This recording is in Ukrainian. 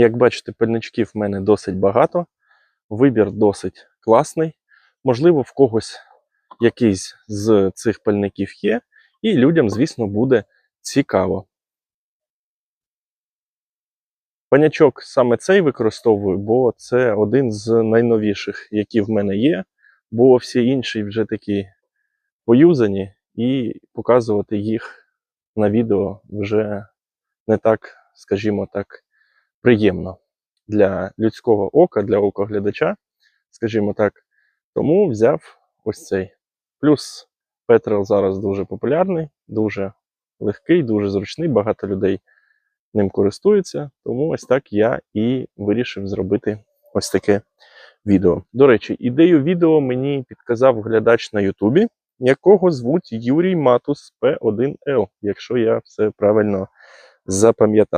Як бачите, пальничків в мене досить багато. Вибір досить класний. Можливо, в когось якийсь з цих пальників є, і людям, звісно, буде цікаво. Панячок саме цей використовую, бо це один з найновіших, які в мене є, бо всі інші вже такі поюзані, і показувати їх на відео вже не так, скажімо так, приємно для людського ока, для ока глядача, скажімо так. Тому взяв ось цей. Плюс Петрел зараз дуже популярний, дуже легкий, дуже зручний, багато людей ним користуються. Тому ось так я і вирішив зробити ось таке відео. До речі, ідею відео мені підказав глядач на Ютубі, якого звуть Юрій Матус П1Л, якщо я все правильно запам'ятав.